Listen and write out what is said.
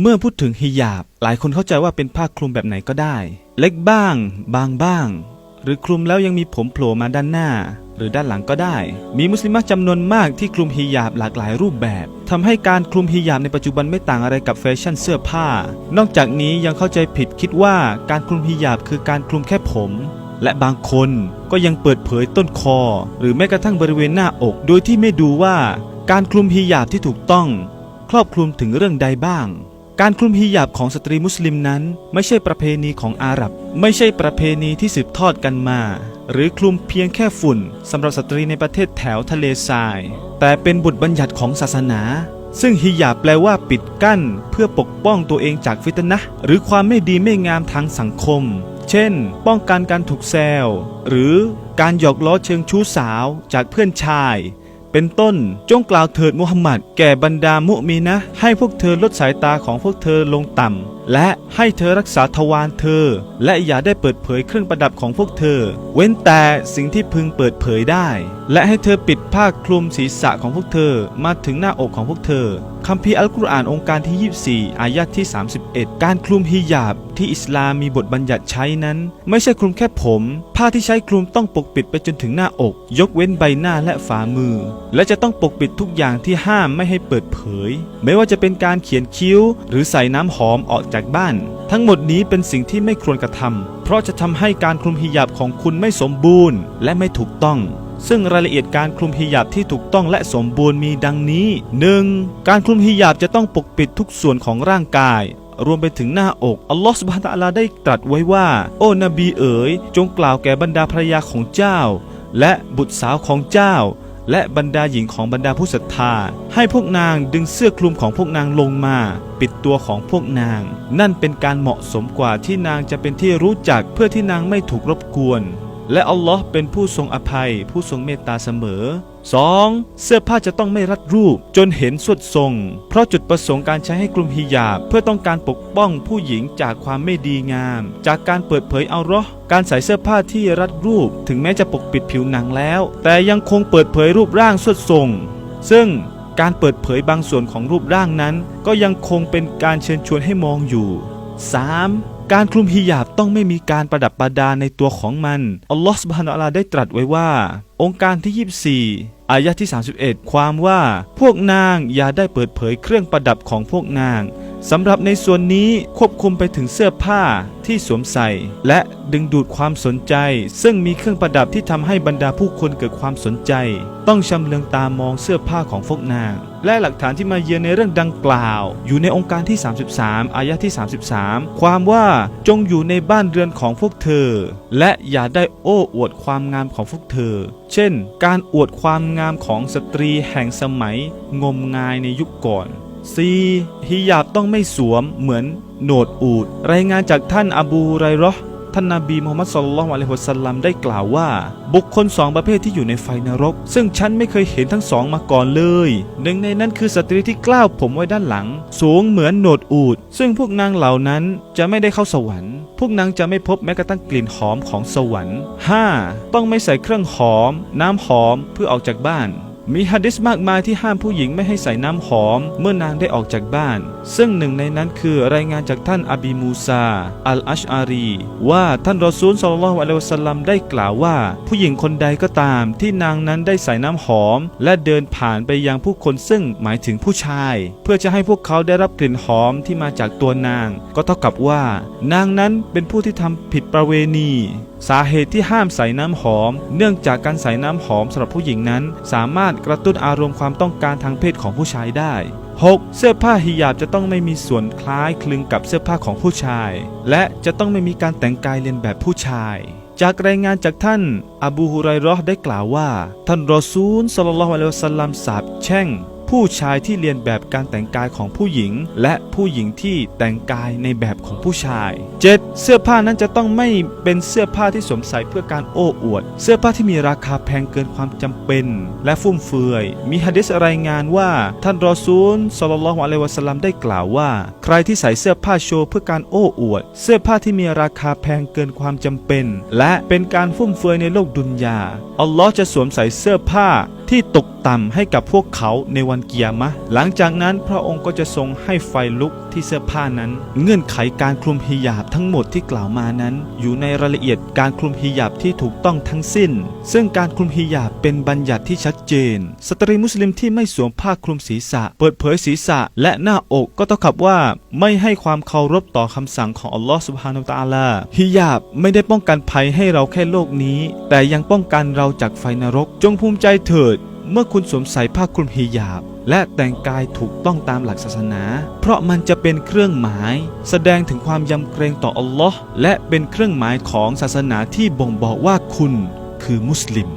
เมื่อพูดถึงฮิญาบ หลายคนเข้าใจว่าเป็นผ้าคลุมแบบไหนก็ได้ เล็กบ้าง บางบ้าง หรือคลุมแล้วยังมีผมโผล่มาด้านหน้า หรือด้านหลังก็ได้ มีมุสลิมจำนวนมากที่คลุมฮิญาบหลากหลายรูปแบบทำให้การคลุมฮิญาบในปัจจุบันไม่ต่างอะไรกับแฟชั่นเสื้อผ้า นอกจากนี้ยังเข้าใจผิดคิดว่าการคลุมฮิญาบคือการคลุมแค่ผม และบางคนก็ยังเปิดเผยต้นคอ หรือแม้กระทั่งบริเวณหน้าอก โดยที่ไม่ดูว่า การคลุมฮิญาบที่ถูกต้อง ครอบคลุมถึงเรื่องใดบ้าง การคลุมฮิญาบของสตรีมุสลิมนั้น ไม่ใช่ประเพณีของอาหรับ ไม่ใช่ประเพณีที่สืบทอดกันมา หรือคลุมเพียงแค่ฝุ่นสำหรับสตรีในประเทศแถวทะเลทราย แต่เป็นบทบัญญัติของศาสนา ซึ่งฮิญาบแปลว่าปิดกั้น เพื่อปกป้องตัวเองจากฟิตนะห์หรือความไม่ดีไม่งามทางสังคม เช่น ป้องกันการถูกแซวหรือการหยอกล้อเชิงชู้สาวจากเพื่อนชาย เป็นต้น จงกล่าวเถิดมุฮัมมัดแก่บรรดามุมีนะ ให้พวกเธอลดสายตาของพวกเธอลงต่ำ และให้เธอรักษาทวารเธอ และอย่าได้เปิดเผยเครื่องประดับของพวกเธอ เว้นแต่สิ่งที่พึงเปิดเผยได้ และให้เธอปิดผ้าคลุมศีรษะของพวกเธอมาถึงหน้าอกของพวกเธอคัมภีร์อัลกุรอานองค์การที่ 24 อายะที่ 31 การคลุมฮิญาบที่อิสลามมีบทบัญญัติใช้นั้น ไม่ใช่คลุมแค่ผม ผ้าที่ใช้คลุมต้องปกปิดไปจนถึงหน้าอก ยกเว้นใบหน้าและฝ่ามือ และจะต้องปกปิดทุกอย่างที่ห้ามไม่ให้เปิดเผย ไม่ว่าจะเป็นการเขียนคิ้ว หรือใส่น้ำหอมออกจากบ้าน ทั้งหมดนี้เป็นสิ่งที่ไม่ควรกระทำเพราะจะทำให้การคลุมฮิญาบของคุณไม่สมบูรณ์ และไม่ถูกต้อง ซึ่งรายละเอียดการคลุมฮิญาบที่ถูกต้องและสมบูรณ์มีดังนี้ 1. การคลุมฮิญาบจะต้องปกปิดทุกส่วนของร่างกายรวมไปถึงหน้าอก อัลลอฮฺสุบฮานะอาลาได้ตรัสไว้ว่า โอ้นบีเอ๋ย จงกล่าวแก่บรรดาภรรยาของเจ้า และบุตรสาวของเจ้า และบรรดาหญิงของบรรดาผู้ศรัทธา ให้พวกนางดึงเสื้อคลุมของพวกนางลงมา ปิดตัวของพวกนาง นั่นเป็นการเหมาะสมกว่าที่นางจะเป็นที่รู้จักเพื่อที่นางไม่ถูกรบกวน และอัลลอฮ์เป็นผู้ทรงอภัย ผู้ทรงเมตตาเสมอ 2. เสื้อผ้าจะต้องไม่รัดรูป จนเห็นสุดทรง เพราะจุดประสงค์การใช้ให้กลุ่มฮิญาบ เพื่อต้องการปกป้องผู้หญิงจากความไม่ดีงาม จากการเปิดเผยเอาราะห์การใส่เสื้อผ้าที่รัดรูป ถึงแม้จะปกปิดผิวหนังแล้ว แต่ยังคงเปิดเผยรูปร่างสุดทรง ซึ่งการเปิดเผยบางส่วนของรูปร่างนั้น ก็ยังคงเป็นการเชิญชวนให้มองอยู่ 3. การคลุมฮิญาบต้องไม่มีการประดับประดาในตัวของมัน อัลลอฮฺสุบฮานาอัลลาได้ตรัสไว้ว่า องค์การที่ 24 อายะที่ 31 ความว่า พวกนางอย่าได้เปิดเผยเครื่องประดับของพวกนาง สำหรับในส่วนนี้ควบคุมไปถึงเสื้อผ้าที่สวมใส่ และดึงดูดความสนใจ ซึ่งมีเครื่องประดับที่ทำให้บรรดาผู้คนเกิดความสนใจ ต้องชำเลืองตามองเสื้อผ้าของพวกนาง และหลักฐานที่มาเยือนในเรื่องดังกล่าว อยู่ในองค์การที่ 33 อายะที่ 33 ความว่าจงอยู่ในบ้านเรือนของพวกเธอ และอย่าได้โอ้อวดความงามของพวกเธอ เช่น การอวดความงามของสตรีแห่งสมัยงมงายในยุคก่อน 4. ฮิญาบต้องไม่สวมเหมือนโหนดอูด รายงานจากท่านอบูไรราะห์ท่านนบีมูฮัมมัดสุลลัลลอะลัยฮิวะสัลลัมได้กล่าวว่า บุคคลสองประเภทที่อยู่ในไฟนรก ซึ่งฉันไม่เคยเห็นทั้งสองมาก่อนเลย หนึ่งในนั้นคือสตรีที่กล้าวผมไว้ด้านหลัง สูงเหมือนโหนดอูด ซึ่งพวกนางเหล่านั้นจะไม่ได้เข้าสวรรค์ พวกนางจะไม่พบแม้กระทั่งกลิ่นหอมของสวรรค์ 5. ต้องไม่ใส่เครื่องหอม น้ำหอมเพื่อออกจากบ้าน มีฮะดิษมากมายที่ห้ามผู้หญิงไม่ให้ใส่น้ำหอม เมื่อนางได้ออกจากบ้าน ซึ่งหนึ่งในนั้นคือรายงานจากท่านอบีมูซา อัลอัชอารี ว่าท่านรอซูลศ็อลลัลลอฮุอะลัยฮิวสัลลัมได้กล่าวว่า ผู้หญิงคนใดก็ตามที่นางนั้นได้ใส่น้ำหอม และเดินผ่านไปยังผู้คนซึ่งหมายถึงผู้ชาย เพื่อจะให้พวกเขาได้รับกลิ่นหอมที่มาจากตัวนาง ก็เท่ากับว่า นางนั้นเป็นผู้ที่ทำผิดประเวณีสาเหตุที่ห้ามใส่น้ำหอม เนื่องจากการใส่น้ำหอมสำหรับผู้หญิงนั้น สามารถกระตุ้นอารมณ์ความต้องการทางเพศของผู้ชายได้ 6. เสื้อผ้าฮิญาบจะต้องไม่มีส่วนคล้ายคลึงกับเสื้อผ้าของผู้ชาย และจะต้องไม่มีการแต่งกายเลียนแบบผู้ชาย จากรายงานจากท่าน อบูฮุไรราะห์ได้กล่าวว่า ท่านรอซูลศ็อลลัลลอฮุอะลัยฮิวะสัลลัมสาปแช่ง ผู้ชายที่เรียนแบบการแต่งกายของผู้หญิง และผู้หญิงที่แต่งกายในแบบของผู้ชาย 7. เสื้อผ้านั้นจะต้องไม่เป็นเสื้อผ้าที่สวมใส่เพื่อการโอ้อวด เสื้อผ้าที่มีราคาแพงเกินความจำเป็น และฟุ่มเฟือย มีฮะดิษรายงานว่าท่านรอซูลศ็อลลัลฮุอะลัยวะสัลลัมได้กล่าวว่า ใครที่ใส่เสื้อผ้าโชว์เพื่อการโอ้อวด เสื้อผ้าที่มีราคาแพงเกินความจำเป็น และเป็นการฟุ่มเฟือยในโลกดุนยาอัลลอฮ์จะสวมใส่เสื้อผ้า ที่ตกต่ำให้กับพวกเขาในวันเกียรมะ หลังจากนั้นพระองค์ก็จะทรงให้ไฟลุกที่เสื้อผ้านั้น เงื่อนไขการคลุมฮิญาบทั้งหมดที่กล่าวมานั้น อยู่ในรายละเอียดการคลุมฮิญาบที่ถูกต้องทั้งสิ้น ซึ่งการคลุมฮิญาบเป็นบัญญัติที่ชัดเจน สตรีมุสลิมที่ไม่สวมผ้าคลุมศีรษะ เปิดเผยศีรษะและหน้าอกก็ต้องขับว่าไม่ให้ความเคารพต่อคำสั่งของอัลลอฮ์สุบฮานาอัลตะอาลาฮิญาบไม่ได้ป้องกันภัยให้เราแค่โลกนี้ แต่ยังป้องกันเราจากไฟนรก จงภูมิใจเถิด เมื่อคุณสวมใส่ผ้าคลุมฮิญาบ และแต่งกายถูกต้องตามหลักศาสนา เพราะมันจะเป็นเครื่องหมาย แสดงถึงความยำเกรงต่ออัลลอฮ์และเป็นเครื่องหมายของศาสนาที่บ่งบอกว่าคุณคือมุสลิม